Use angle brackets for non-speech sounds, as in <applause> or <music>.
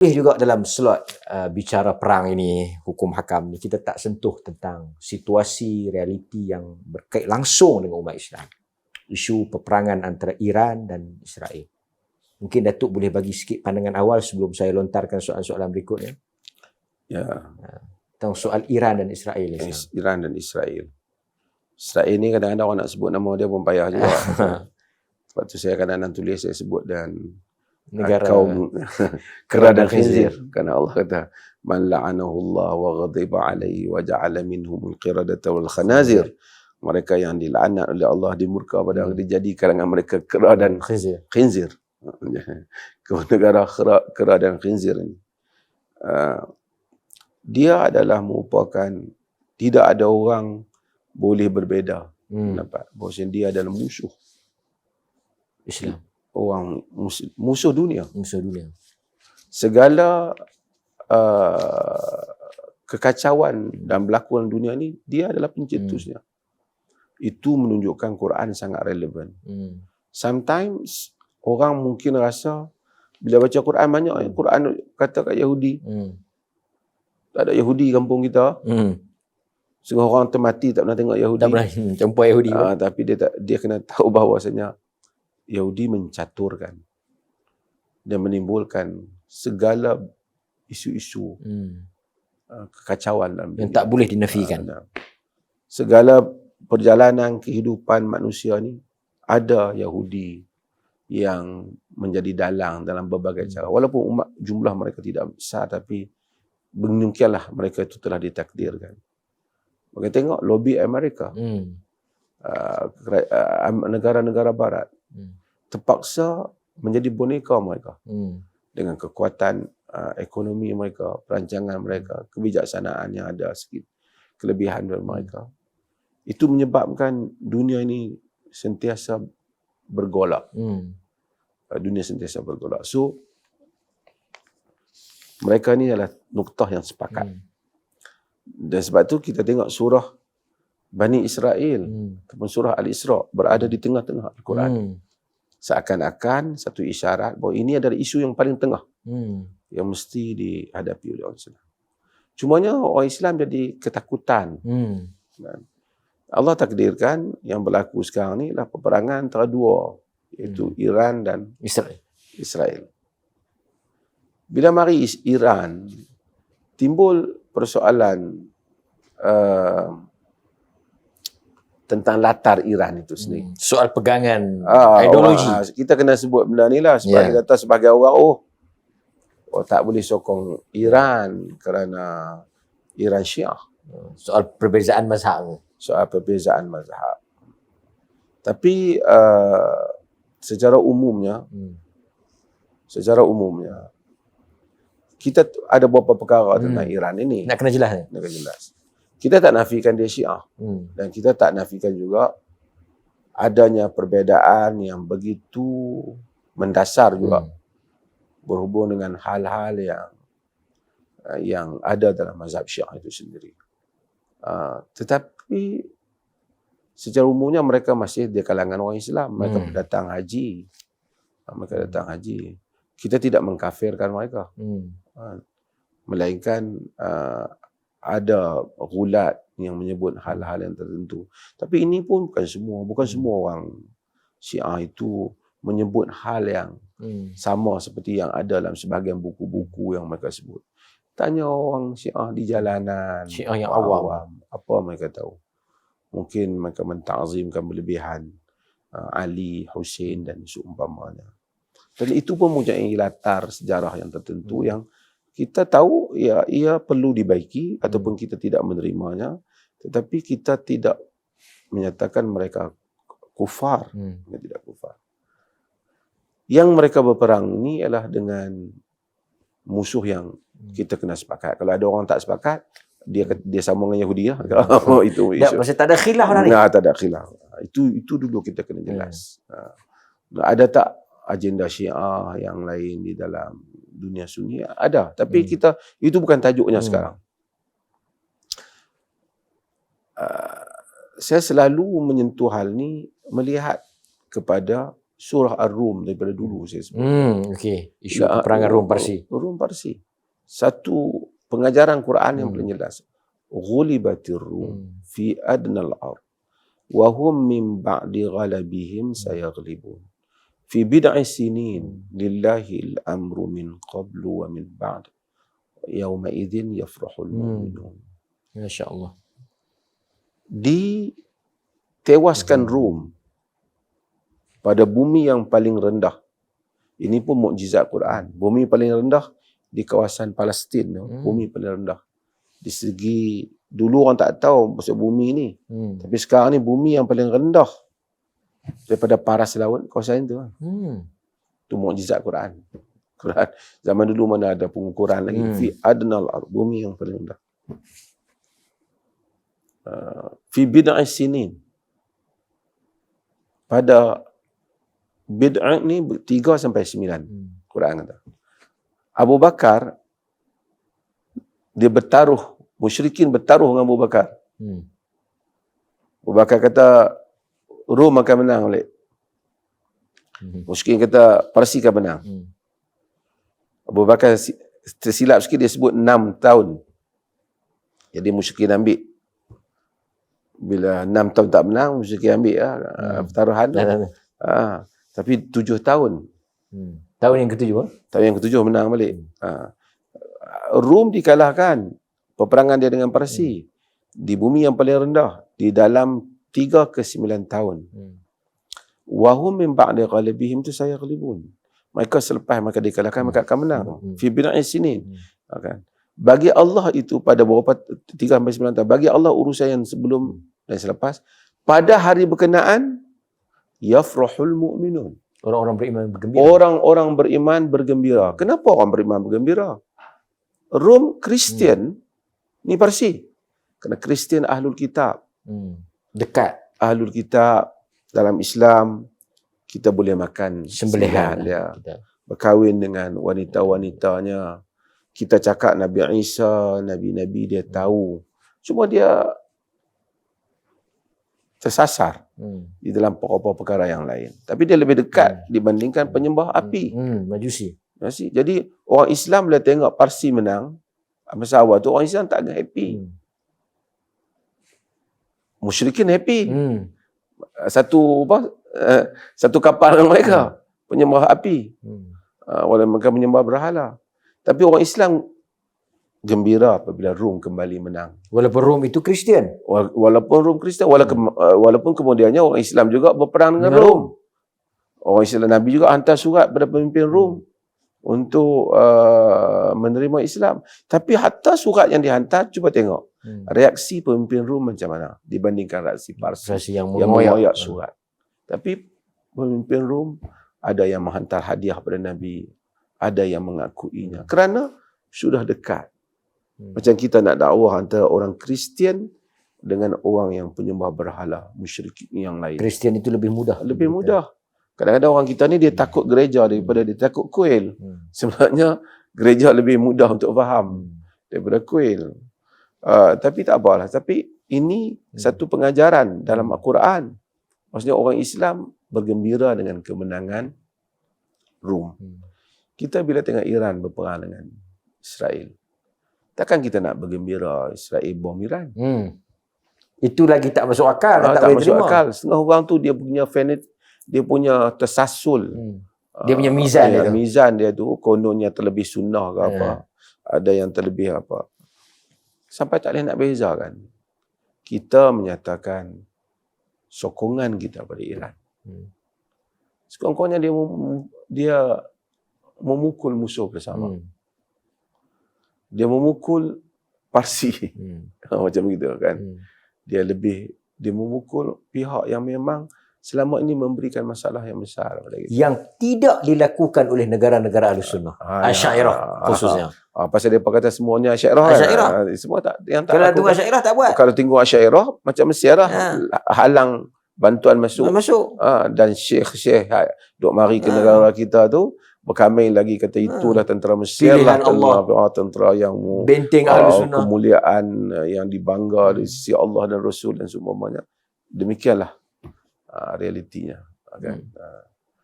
boleh juga dalam slot uh, bicara perang ini, hukum hakam ni, kita tak sentuh tentang situasi, realiti yang berkait langsung dengan umat Islam. Isu peperangan antara Iran dan Israel. Mungkin Datuk boleh bagi sikit pandangan awal sebelum saya lontarkan soalan-soalan berikutnya. Ya, Tentang soal Iran dan Israel. ni. Is- Iran dan Israel. Israel ni kadang-kadang orang nak sebut nama dia pun payah juga. <laughs> Sebab tu saya kadang-kadang tulis saya sebut dan Negara kaum kera dan khinzir. Kerana Allah kata man la'anahu Allah wa ghadiba alaihi wa ja'ala minhum al-qiradata wal khanazir. Mereka yang dilaknat oleh Allah dimurka pada Hmm. dijadi kalangan mereka kera dan khinzir. khinzir. <laughs> Negara kera, kera dan khinzir ini. Uh, dia adalah merupakan tidak ada orang boleh berbeza Hmm. pendapat bahawa dia adalah musuh Islam. Orang musuh, dunia Musuh dunia. segala uh, kekacauan dan berlaku dalam dunia ni dia adalah pencetusnya itu menunjukkan Quran sangat relevan Hmm. sometimes orang mungkin rasa bila baca Quran banyak eh, Quran kata kat Yahudi Hmm. tak ada Yahudi kampung kita Hmm. sehingga orang termati tak pernah tengok Yahudi Tak pernah hmm, campur Yahudi. Ah, tapi dia tak dia kena tahu bahawasanya Yahudi mencaturkan dan menimbulkan segala isu-isu hmm. uh, kekacauan dalam Yang dunia. tak boleh dinafikan. Ah, segala perjalanan kehidupan manusia ni ada Yahudi yang menjadi dalang dalam berbagai Hmm. cara. Walaupun umat jumlah mereka tidak besar tapi mungkinlah mereka itu telah ditakdirkan. Maka tengok lobby Amerika, Hmm. uh, uh, negara-negara barat Hmm. Terpaksa menjadi boneka mereka Hmm. dengan kekuatan uh, ekonomi mereka, perancangan mereka, kebijaksanaan yang ada sikit kelebihan dari mereka. Itu menyebabkan dunia ini sentiasa bergolak. Hmm. Uh, dunia sentiasa bergolak. So mereka ni adalah nuktah yang sepakat. Hmm. Dan sebab tu kita tengok surah Bani Israel Hmm. ataupun surah Al-Isra berada di tengah-tengah Al-Quran. Hmm. Seakan-akan satu isyarat bahawa ini adalah isu yang paling tengah. Hmm. yang mesti dihadapi oleh orang Islam. Cumanya orang Islam jadi ketakutan. Hmm. Allah takdirkan yang berlaku sekarang ni adalah peperangan antara dua iaitu Hmm. Iran dan Israel. Israel. Bila mari Iran timbul persoalan uh, tentang latar Iran itu sendiri. Hmm. Soal pegangan Ah, ideologi. orang- ah, kita kena sebut benda ni lah sebab yeah. kata sebagai orang oh oh tak boleh sokong Iran kerana Iran Syiah Soal perbezaan mazhab. soal perbezaan mazhab. Tapi uh, secara umumnya Hmm. secara umumnya kita ada beberapa perkara Hmm. tentang Iran ini Nak kena jelas ni. nak jelas. Kita tak nafikan dia Syiah Hmm. dan kita tak nafikan juga adanya perbezaan yang begitu mendasar juga Hmm. berhubung dengan hal-hal yang uh, yang ada dalam mazhab Syiah itu sendiri. Uh, tetapi secara umumnya mereka masih di kalangan orang Islam. Mereka Hmm. datang haji. Uh, mereka datang haji. Kita tidak mengkafirkan mereka. Hmm. Uh, melainkan uh, ada gulat yang menyebut hal-hal yang tertentu. Tapi ini pun bukan semua. Bukan Hmm. semua orang Syiah itu menyebut hal yang Hmm. sama seperti yang ada dalam sebahagian buku-buku yang mereka sebut. Tanya orang Syiah di jalanan. Syiah yang orang awam. Apa mereka tahu? Mungkin mereka mentazimkan berlebihan uh, Ali, Hussein dan seumpamanya. Dan itu pun mempunyai latar sejarah yang tertentu Hmm. yang kita tahu ya ia perlu dibaiki Hmm. ataupun kita tidak menerimanya tetapi kita tidak menyatakan mereka kufar Hmm. mereka tidak kufar. Yang mereka berperang ini ialah dengan musuh yang Hmm. kita kena sepakat. Kalau ada orang tak sepakat, dia dia sambung dengan Yahudi lah. <laughs> Oh, itu Tak, isu. masih tak ada khilaf dah ni. Nah, tak ada khilaf. Itu itu dulu kita kena jelas. Ha. Ada tak agenda Syiah yang lain di dalam dunia Sunni? Ada, tapi Hmm. kita itu bukan tajuknya Hmm. sekarang. Uh, saya selalu menyentuh hal ni melihat kepada surah Ar-Rum daripada dulu saya sebut. Hmm, okey. Isu Ya, peperangan Rom Parsi. Rum Parsi. Satu pengajaran Quran yang Hmm. paling jelas. Ghulibatir Rum Hmm. fi adnal ard wa hum min ba'di ghalabihim sayaghlibun. Fi bid'i sinin lillahi al-amru min qablu wa min ba'd. Yawma idzin yafrahul Hmm. mu'minun. Masya-Allah. Ditewaskan Hmm. Rum pada bumi yang paling rendah. Ini pun mukjizat Quran. Bumi paling rendah di kawasan Palestin, tu, Hmm. bumi paling rendah. Di segi dulu orang tak tahu pasal bumi ni. Hmm. Tapi sekarang ni bumi yang paling rendah daripada paras laut kawasan itu. Hmm. Itu mukjizat Quran. Quran zaman dulu mana ada pengukuran lagi Hmm. fi adnal ard bumi yang paling rendah. Uh, fi bid'ah sinin. Pada bid'ah ni 3 sampai 9 Hmm. Quran kata. Abu Bakar dia bertaruh musyrikin bertaruh dengan Abu Bakar. Hmm. Abu Bakar kata Rom akan menang balik. Hmm. Musyrikin kata Parsi akan menang. Hmm. Abu Bakar si- tersilap sikit dia sebut 6 tahun. Jadi musyrikin ambil. Bila 6 tahun tak menang, musyrikin ambil lah, Hmm. pertaruhan. Dah, dah, dah. Ah, tapi 7 tahun. Hmm. Tahun yang ketujuh ah? Tahun yang ketujuh menang balik. Ha. Rom dikalahkan. Peperangan dia dengan Parsi. Di bumi yang paling rendah. Di dalam 3 ke 9 tahun. Hmm. Wahum min ba'di ghalibihim tu saya ghalibun. Mereka selepas mereka dikalahkan, mereka akan menang. Hmm. Fi bina'is sinin. Hmm. Ha, kan? Bagi Allah itu pada beberapa 3 sampai 9 tahun. Bagi Allah urusan yang sebelum dan selepas. Pada hari berkenaan, yafrahul mu'minun. Orang-orang beriman bergembira. Orang-orang beriman bergembira. Kenapa orang beriman bergembira? Rom Kristian ni Parsi. Kerana Kristian ahlul kitab. Hmm. Dekat. Ahlul kitab dalam Islam kita boleh makan Sembelihan. dia. Kita. Berkahwin dengan wanita-wanitanya. Kita cakap Nabi Isa, Nabi-Nabi dia tahu. Cuma dia tersasar Hmm. di dalam pokok-pokok perkara yang lain. Tapi dia lebih dekat dibandingkan penyembah api. Hmm. Majusi. Nasi. Jadi orang Islam bila tengok Parsi menang, masa awal tu orang Islam tak agak happy. Hmm. Musyrikin happy. Hmm. Satu apa? Uh, satu kapal dengan mereka. Penyembah api. Hmm. Uh, walaupun mereka menyembah berhala. Tapi orang Islam gembira apabila Rom kembali menang. Walaupun Rom itu Kristian. Wala- Walaupun Rom Kristian, walaupun, uh, walaupun kemudiannya orang Islam juga berperang dengan Dengan Rom. Orang Islam Nabi juga hantar surat kepada pemimpin Rom untuk uh, menerima Islam. Tapi hatta surat yang dihantar, cuba tengok. Hmm. reaksi pemimpin Rom macam mana dibandingkan reaksi Parsi Versi yang yang mengoyak. surat. Tapi pemimpin Rom ada yang menghantar hadiah kepada Nabi, ada yang mengakuinya kerana sudah dekat. Hmm. Macam kita nak dakwah antara orang Kristian dengan orang yang penyembah berhala, musyrik yang lain. Kristian itu lebih mudah. Lebih mudah. Kadang-kadang orang kita ni dia takut gereja daripada dia takut kuil. Hmm. <laughs> Sebenarnya gereja lebih mudah untuk faham Hmm. daripada kuil. Uh, tapi tak apalah. Tapi ini Hmm. satu pengajaran dalam Al-Quran. Maksudnya orang Islam bergembira dengan kemenangan Rom. Hmm. Kita bila tengok Iran berperang dengan Israel, takkan kita nak bergembira Israel bom Iran? Hmm. Itu lagi tak masuk akal. Ah, tak, tak boleh masuk terima. akal. Setengah orang tu dia punya fanat, dia punya tersasul. Hmm. Dia punya Ah, mizan dia ya, tu. Mizan dia tu kononnya terlebih sunnah ke apa. Ya. Ada yang terlebih apa. Sampai tak boleh nak bezakan. Kita menyatakan sokongan kita pada Iran. Hmm. Sekurang-kurangnya dia mem- dia memukul musuh bersama. Hmm. Dia memukul Parsi Hmm. <laughs> macam gitu kan. Hmm. Dia lebih dia memukul pihak yang memang selama ini memberikan masalah yang besar pada kita. Yang tidak dilakukan oleh negara-negara Ahlussunnah. Ah, Asyairah ah, khususnya. Ah, pasal dia kata semuanya Asyairah. kan? Asyairah. Ah, Semua tak yang tak Kalau tunggu Asyairah tak buat. Kalau tengok Asyairah macam Mesir lah Ha. halang bantuan masuk. Masuk. Ah, dan syekh-syekh ha, duk mari ke Ha. negara kita tu berkamai lagi kata itulah tentera Mesir Pilihan lah Allah. tentera, ah, tentera yang Benteng ah, Ahlussunnah. kemuliaan ah, yang dibangga di sisi Allah dan Rasul dan seumpamanya. Demikianlah ah, realitinya. Kan? Hmm. Ah.